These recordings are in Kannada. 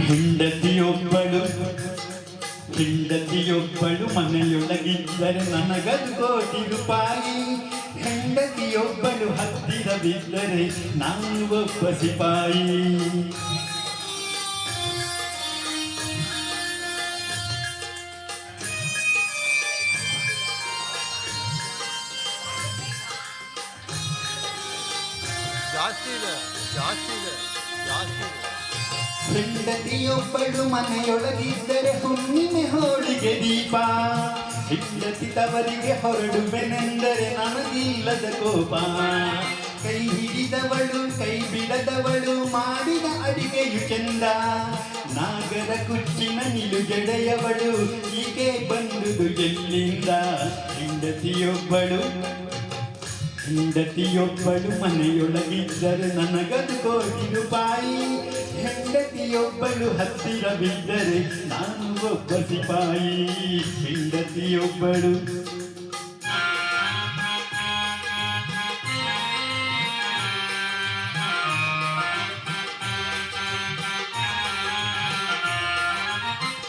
ಹೆಂಡತಿಯೊಬ್ಬಳು ಹೆಂಡತಿಯೊಬ್ಬಳು ಮನೆಯೊಳಗಿದ್ದರೆ ನನಗದು ಕೋಟಿ ರೂಪಾಯಿ ಹೆಂಡತಿಯೊಬ್ಬಳು ಹತ್ತಿರ ಬಿದ್ದರೆ ನಾನು ಒಬ್ಬ ಸಿಪಾಯಿ ಜಾಸ್ತಿ ಇದೆ ಹೆಂಡತಿಯೊಬ್ಬಳು ಮನೆಯೊಳಗಿದ್ದರೆ ಹುಣ್ಣಿಮೆ ಹೋಳಿಗೆ ದೀಪ. ಹೆಂಡತಿ ತವರಿಗೆ ಹೊರಡುವೆನೆಂದರೆ ನನಗಿಲ್ಲದ ಕೋಪ. ಕೈ ಹಿಡಿದವಳು, ಕೈ ಬಿಡದವಳು ಮಾಡಿದ ಅಡಿಗೆಯು ಚೆಂದ. ನಾಗರ ಕುಚ್ಚಿನ ನಿಲುಗೆಡೆಯವಳು ಹೀಗೆ ಬಂದುದು ಎಲ್ಲಿಂದ? ಹೆಂಡತಿಯೊಬ್ಬಳು ಹೆಂಡತಿಯೊಬ್ಬಳು ಮನೆಯೊಳಗಿದ್ದರೆ ನನಗದು ಕೋಟಿ ರೂಪಾಯಿ ಹೆಂಡತಿಯೊಬ್ಬಳು ಹತ್ತಿರ ಬಿದ್ದರೆ ನಾನು ಒಬ್ಬ ಸಿಪಾಯಿ ಹೆಂಡತಿಯೊಬ್ಬಳು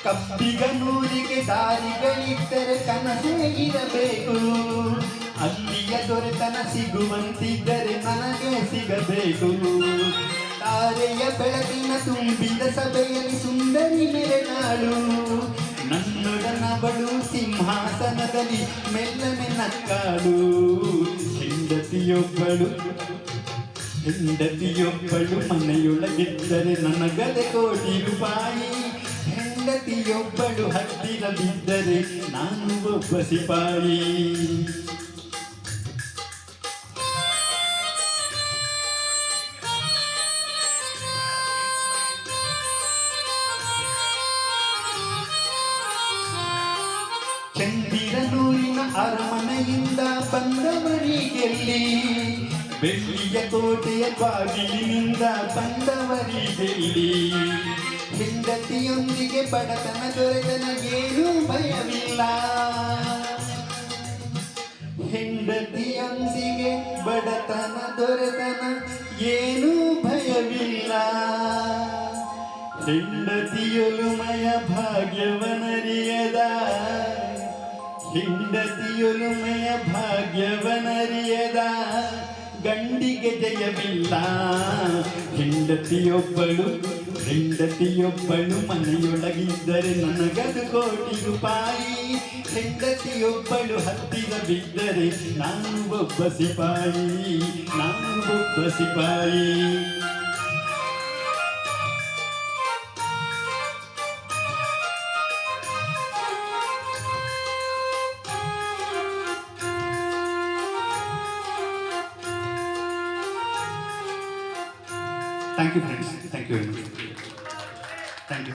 ಕಬ್ಬಿಗ ನೂರಿಗೆ ದಾರಿಗಳಿದ್ದರೆ ಕನಸೇ ಇರಬೇಕು. ಅಲ್ಲಿಯ ದೊರೆತನ ಸಿಗುವಂತಿದ್ದರೆ ನನಗೆ ಸಿಗಬೇಕು. ತಾರೆಯ ಬೆಳಕಿನ ತುಂಬಿದ ಸಭೆಯಲ್ಲಿ ಸುಂದರಿ ಮೆರೆನಾಳು. ನನ್ನೊಡನವಳು ಸಿಂಹಾಸನದಲ್ಲಿ ಮೆಲ್ಲನೆ ನಕ್ಕಾಳು ಹೆಂಡತಿಯೊಬ್ಬಳು ಹೆಂಡತಿಯೊಬ್ಬಳು ಮನೆಯೊಳಗಿದ್ದರೆ ನನಗದೆ ಕೋಟಿ ರೂಪಾಯಿ. ಹೆಂಡತಿಯೊಬ್ಬಳು ಹತ್ತಿರ ಬಿದ್ದರೆ ನಾನು ಒಬ್ಬ ಸಿಪಾಯಿ. ಚಂದಿರನೂರಿನ ಅರಮನೆಯಿಂದ ಬಂದವರಿಗೆಲ್ಲಿ ಬೆಳ್ಳಿಯ ಕೋಟೆಯ ಬಾಗಿಲಿನಿಂದ ಬಂದವರಿಗೆಲ್ಲಿ. ಹೆಂಡತಿಯೊಂದಿಗೆ ಬಡತನ ದೊರೆತನಗೇನೂ ಭಯವಿಲ್ಲ. ಹೆಂಡತಿಯೊಂದಿಗೆ ಬಡತನ ದೊರೆತನ ಏನೂ ಭಯವಿಲ್ಲ. ಹೆಂಡತಿಯೊಲುಮಯ ಭಾಗ್ಯವನರಿಯದ. ಹೆಂಡತಿಯೊಲುಮಯ ಭಾಗ್ಯವನರಿಯದ. ಗಂಡಿಗೆ ಜಯವಿಲ್ಲ. ಹೆಂಡತಿಯೊಬ್ಬಳು ಹೆಂಡತಿಯೊಬ್ಬಳು ಮನೆಯೊಳಗಿದ್ದರೆ ನನಗದು ಕೋಟಿ ರೂಪಾಯಿ ಹೆಂಡತಿಯೊಬ್ಬಳು ಹತ್ತಿರ ಬಿದ್ದರೆ ನಾನು ಒಬ್ಬ ಸಿಪಾಯಿ ನಾನು ಒಬ್ಬ ಸಿಪಾಯಿ Thank you, friends. Thank you very much.